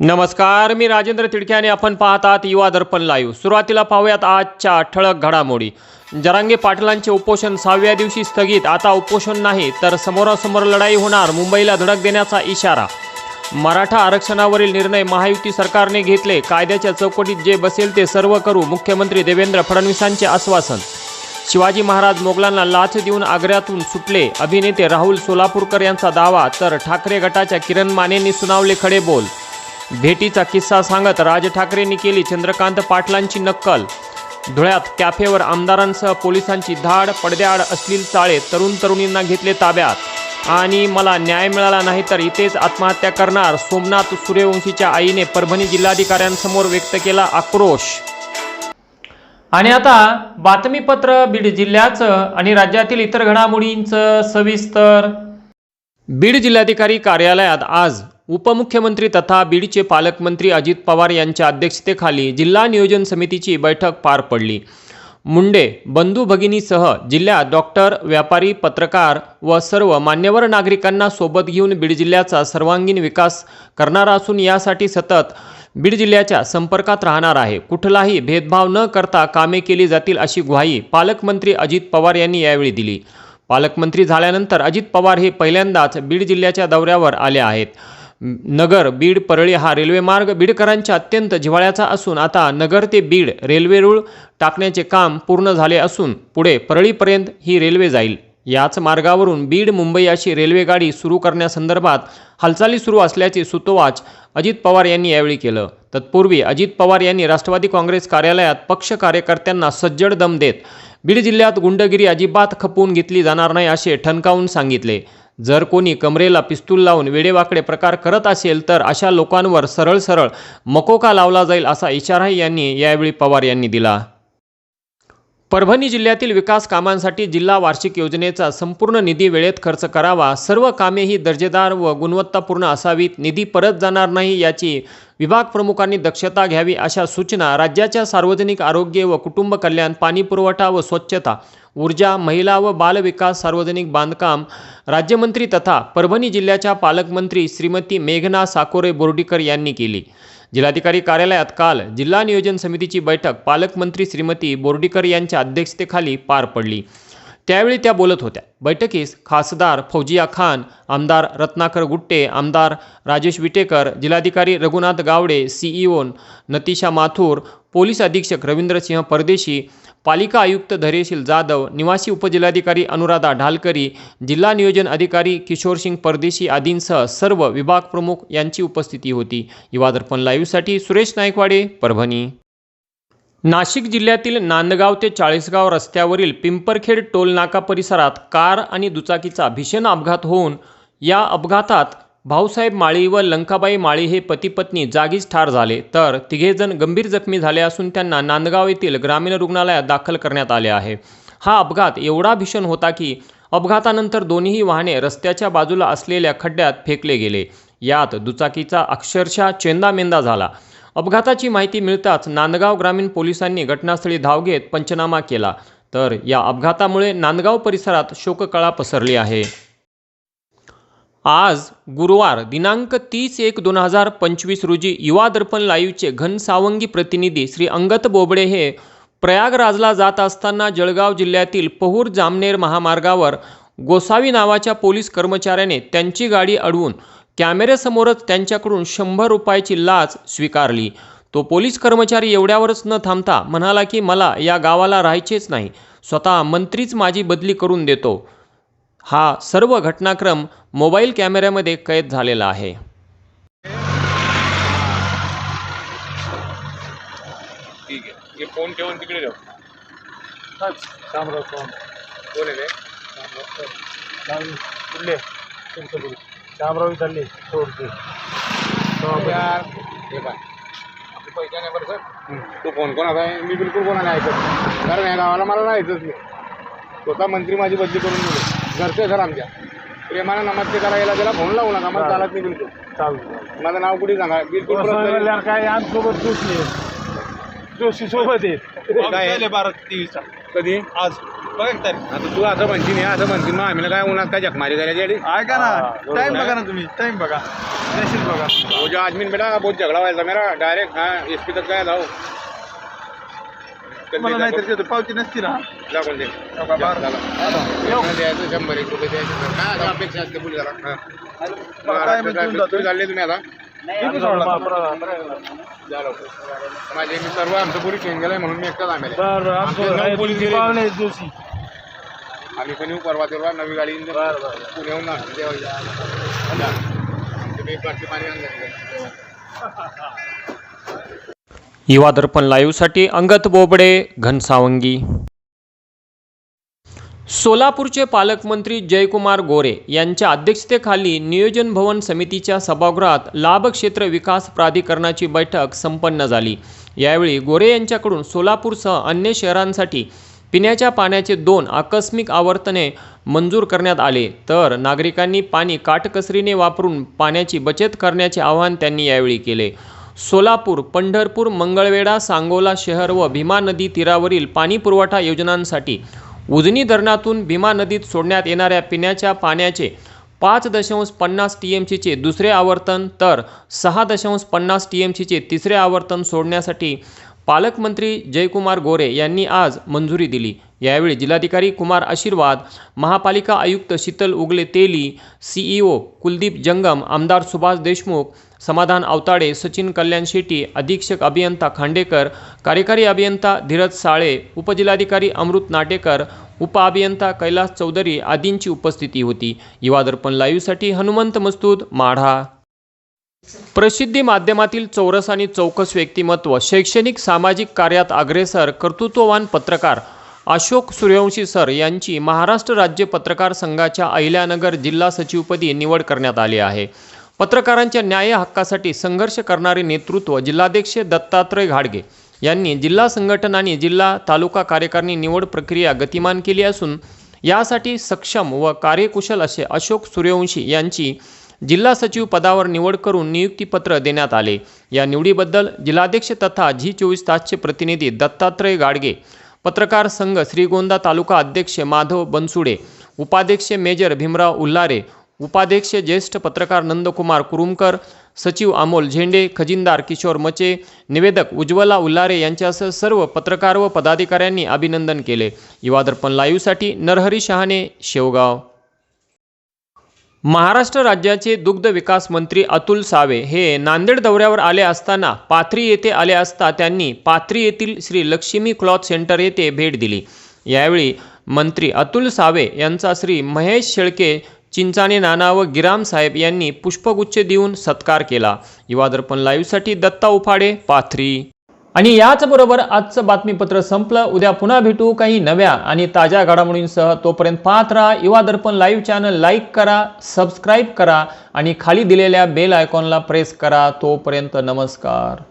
नमस्कार मी राजेंद्र तिडके आणि आपण पाहतात युवा दर्पण लाईव्ह सुरुवातीला पाहूयात आजच्या ठळक घडामोडी. जरांगे पाटलांचे उपोषण सहाव्या दिवशी स्थगित आता उपोषण नाही तर समोरासमोर लढाई होणार मुंबईला धडक देण्याचा इशारा. मराठा आरक्षणावरील निर्णय महायुती सरकारने घेतले कायद्याच्या चौकटीत जे बसेल ते सर्व करू मुख्यमंत्री देवेंद्र फडणवीसांचे आश्वासन. शिवाजी महाराज मोगलांना लाच देऊन आग्र्यातून सुटले अभिनेते राहुल सोलापूरकर यांचा दावा तर ठाकरे गटाच्या किरण मानेंनी सुनावले खडे बोल. भेटीचा किस्सा सांगत राज ठाकरेंनी केली चंद्रकांत पाटलांची नक्कल. धुळ्यात कॅफेवर आमदारांसह पोलिसांची धाड पडद्याआड असलील चाळे तरुण तरुणींना घेतले ताब्यात. आणि मला न्याय मिळाला नाही तर इथेच आत्महत्या करणार सोमनाथ सूर्यवंशीच्या आईने परभणी जिल्हाधिकाऱ्यांसमोर व्यक्त केला आक्रोश. आणि आता बातमीपत्र बीड जिल्ह्याचं आणि राज्यातील इतर घडामोडींचं सविस्तर. बीड जिल्हाधिकारी कार्यालयात आज उपमुख्यमंत्री तथा बीडचे पालकमंत्री अजित पवार यांच्या अध्यक्षतेखाली जिल्हा नियोजन समितीची बैठक पार पडली. मुंडे बंधू भगिनीसह जिल्ह्यात डॉक्टर व्यापारी पत्रकार व सर्व मान्यवर नागरिकांना सोबत घेऊन बीड जिल्ह्याचा सर्वांगीण विकास करणार असून यासाठी सतत बीड जिल्ह्याच्या संपर्कात राहणार आहे. कुठलाही भेदभाव न करता कामे केली जातील अशी ग्वाही पालकमंत्री अजित पवार यांनी यावेळी दिली. पालकमंत्री झाल्यानंतर अजित पवार हे पहिल्यांदाच बीड जिल्ह्याच्या दौऱ्यावर आले आहेत. नगर बीड परळी हा रेल्वे मार्ग बीडकरांच्या अत्यंत जिव्हाळ्याचा असून आता नगर ते बीड रेल्वे रूळ टाकण्याचे काम पूर्ण झाले असून पुढे परळीपर्यंत ही रेल्वे जाईल. याच मार्गावरून बीड मुंबई अशी रेल्वेगाडी सुरू करण्यासंदर्भात हालचाली सुरू असल्याचे सुतोवाच अजित पवार यांनी यावेळी केलं. तत्पूर्वी अजित पवार यांनी राष्ट्रवादी काँग्रेस कार्यालयात पक्ष कार्यकर्त्यांना सज्जड दम देत बीड जिल्ह्यात गुंडगिरी अजिबात खपवून घेतली जाणार नाही असे ठणकावून सांगितले. जर कोणी कमरेला पिस्तूल लावून वेडेवाकडे प्रकार करत असेल तर अशा लोकांवर सरळ सरळ मकोका लावला जाईल असा इशाराही यांनी यावेळी पवार यांनी दिला. परभणी जिल्ह्यातील विकास कामांसाठी जिल्हा वार्षिक योजनेचा संपूर्ण निधी वेळेत खर्च करावा सर्व कामे ही दर्जेदार व गुणवत्तापूर्ण असावीत निधी परत जाणार नाही याची विभाग प्रमुखांनी दक्षता घ्यावी अशा सूचना राज्याच्या सार्वजनिक आरोग्य व कुटुंब कल्याण पाणीपुरवठा व स्वच्छता ऊर्जा महिला व बालविकास सार्वजनिक बांधकाम राज्यमंत्री तथा परभणी जिल्ह्याच्या पालकमंत्री श्रीमती मेघना साकोरे बोर्डीकर यांनी केली. जिल्हाधिकारी कार्यालयात काल जिल्हा नियोजन समितीची बैठक पालकमंत्री श्रीमती बोर्डीकर यांच्या अध्यक्षतेखाली पार पडली. त्यावेळी त्या बोलत होत्या. बैठकीस खासदार फौजिया खान आमदार रत्नाकर गुट्टे आमदार राजेश विटेकर जिल्हाधिकारी रघुनाथ गावडे सीईओ नतिशा माथूर पोलीस अधीक्षक रवींद्रसिंह परदेशी पालिका आयुक्त धैर्यशील जाधव निवासी उपजिल्हाधिकारी अनुराधा ढालकरी जिल्हा नियोजन अधिकारी किशोरसिंग परदेशी आदींसह सर्व विभाग प्रमुख यांची उपस्थिती होती. युवा दर्पण लाईव्हसाठी सुरेश नायकवाडे परभणी. नाशिक जिल्ह्यातील नांदगाव ते चाळीसगाव रस्त्यावरील पिंपरखेड टोल नाका परिसरात कार आणि दुचाकीचा भीषण अपघात होऊन या अपघातात भाऊसाहेब माळी व लंकाबाई माळी हे पती पत्नी जागीच ठार झाले. तर तिघेजण गंभीर जखमी झाले असून त्यांना नांदगाव येथील ग्रामीण रुग्णालयात दाखल करण्यात आले आहे. हा अपघात एवढा भीषण होता की अपघातानंतर दोन्ही वाहने रस्त्याच्या बाजूला असलेल्या खड्ड्यात फेकले गेले. यात दुचाकीचा अक्षरशः चेंदामेंदा झाला. अपघाताची माहिती मिळताच नांदगाव ग्रामीण पोलिसांनी घटनास्थळी धाव घेत पंचनामा केला. तर या अपघातामुळे नांदगाव परिसरात शोककळा पसरली आहे. आज गुरुवार दिनांक तीस एक दोन हजार पंचवीस रोजी युवा दर्पण लाईव्हचे घनसावंगी प्रतिनिधी श्री अंगत बोबडे हे प्रयागराजला जात असताना जळगाव जिल्ह्यातील पहूर जामनेर महामार्गावर गोसावी नावाच्या पोलीस कर्मचाऱ्याने त्यांची गाडी अडवून कॅमेऱ्यासमोरच त्यांच्याकडून शंभर रुपयाची लाच स्वीकारली. तो पोलीस कर्मचारी एवढ्यावरच न थांबता म्हणाला की मला या गावाला राहायचेच नाही. स्वतः मंत्रीच माझी बदली करून देतो. हा सर्व घटनाक्रम मोबाईल कॅमेऱ्यामध्ये कैद झालेला आहे. ठीक आहे. हे फोन ठेवून तिकडे कोण आहे कुठले? तुमचं शामराव चालले सोडते यार. हे काय आपले पैसे नाही बरं सर. तो फोन कोणाचा आहे मी बिलकुल कोणाला ऐकत. कारण या गावाला मला नाही स्वतः मंत्री माझी बदली करून दिली. घरचे आहे सर आमच्या. प्रेमानं नमस्ते करायला त्याला फोन लावू नका. मला चालत नाही बिलकुल. चालू माझं नाव कुठे सांगा? बिलकुल. काय? आमच्यासोबत जोशी जोशी सोबत आहे? बारा तेवीसचा कधी? आज. बघा की तारीख. आता तू असं म्हणशील हे असं म्हणशील मग आम्ही काय उन्हात काय जखमारी करायची अडी ऐका ना हा, बरोबर टाइम आहे. बघा ना तुम्ही टाइम बघा. मेसेज बघा. वो जो आदमी बेटा बहुत झगड़ा हुआ था मेरा डायरेक्ट हाँ एस पी तक गया था वो मला नाही तर पावती नसती ना. दे द्यायचं शंभर एक रुपये द्यायचे. काय आता अपेक्षा असते बोल जरा हा. काय म्हणते महाराष्ट्र तुम्ही जातो? तुम्ही चालले तुम्ही आता? किती सोडला. माझे मी सर्व आमचं पोलीस चेंज गेलाय म्हणून मी एकटाच आम्ही बरं आमचे आमचं नऊ आहे, पोलीस तुम्ही गेले. पाहुणे आहेत दिवशी आम्ही पण येऊ परवा तेरवा नवी गाडी येऊन पुण्याहून पाणी युवा दर्पण लाईव्हसाठी अंगत बोबडे घनसावंगी. सोलापूरचे पालकमंत्री जयकुमार गोरे यांच्या अध्यक्षतेखाली नियोजन भवन समितीच्या सभागृहात लाभक्षेत्र विकास प्राधिकरणाची बैठक संपन्न झाली. यावेळी गोरे यांच्याकडून सोलापूरसह अन्य शहरांसाठी पिण्याच्या पाण्याचे दोन आकस्मिक आवर्तने मंजूर करण्यात आले. तर नागरिकांनी पाणी काटकसरीने वापरून पाण्याची बचत करण्याचे आवाहन त्यांनी यावेळी केले. सोलापूर पंढरपूर मंगळवेढा सांगोला शहर व भीमा नदी तीरावरील पाणीपुरवठा योजनांसाठी उजनी धरणातून भीमा नदीत सोडण्यात येणाऱ्या पिण्याच्या पाण्याचे पाच दशांश पन्नास टी एम सीचे दुसरे आवर्तन तर सहा दशांश पन्नास टी एम सीचे तिसरे आवर्तन सोडण्यासाठी पालकमंत्री जयकुमार गोरे यांनी आज मंजुरी दिली. यावेळी जिल्हाधिकारी कुमार आशीर्वाद महापालिका आयुक्त शीतल उगले तेली सीईओ कुलदीप जंगम आमदार सुभाष देशमुख समाधान आवताडे सचिन कल्याण शेट्टी अधीक्षक अभियंता खांडेकर कार्यकारी अभियंता धीरज साळे उपजिल्हाधिकारी अमृत नाटेकर उपअभियंता कैलास चौधरी आदींची उपस्थिती होती. युवा दर्पण लाईव्हसाठी हनुमंत मस्तूद माढा. प्रसिद्धी माध्यमातील चौरस आणि चौकस व्यक्तिमत्व शैक्षणिक सामाजिक कार्यात अग्रेसर कर्तृत्ववान पत्रकार अशोक सूर्यवंशी सर यांची महाराष्ट्र राज्य पत्रकार संघाच्या अहिल्यानगर जिल्हा सचिवपदी निवड करण्यात आली आहे. पत्रकारांच्या न्याय हक्कासाठी संघर्ष करणारे नेतृत्व जिल्हाध्यक्ष दत्तात्रय घाडगे यांनी जिल्हा संघटन आणि जिल्हा तालुका कार्यकारिणी निवड प्रक्रिया गतिमान केली असून यासाठी सक्षम व कार्यकुशल असे अशोक सूर्यवंशी यांची जिल्हा सचिव पदावर निवड करून नियुक्तीपत्र देण्यात आले. या निवडीबद्दल जिल्हाध्यक्ष तथा झी चोवीस तासचे प्रतिनिधी दत्तात्रय गाडगे पत्रकार संघ श्रीगोंदा तालुका अध्यक्ष माधव बनसुडे उपाध्यक्ष मेजर भीमराव उल्लारे उपाध्यक्ष ज्येष्ठ पत्रकार नंदकुमार कुरुमकर सचिव अमोल झेंडे खजिनदार किशोर मचे निवेदक उज्ज्वला उल्लारे यांच्यासह सर्व पत्रकार व पदाधिकाऱ्यांनी अभिनंदन केले. युवा दर्पण लाईव्हसाठी नरहरी शहाणे शेवगाव. महाराष्ट्र राज्याचे दुग्ध विकास मंत्री अतुल सावे हे नांदेड दौऱ्यावर आले असताना पाथरी येथे आले असता त्यांनी पाथरी येथील श्री लक्ष्मी क्लॉथ सेंटर येथे भेट दिली. यावेळी मंत्री अतुल सावे यांचा श्री महेश शेळके चिंचाने नाना व गिराम साहेब यांनी पुष्पगुच्छ देऊन सत्कार केला. युवा दर्पण लाईव्हसाठी दत्ता उफाडे पाथरी. आणि याचबरोबर आजचं बातमीपत्र संपलं. उद्या पुन्हा भेटू काही नव्या आणि ताज्या घडामोडींसह. तोपर्यंत पाहत राहा Yuva Darpan live channel. Like करा सबस्क्राईब करा आणि खाली दिलेल्या बेल आयकॉनला प्रेस करा. तोपर्यंत नमस्कार.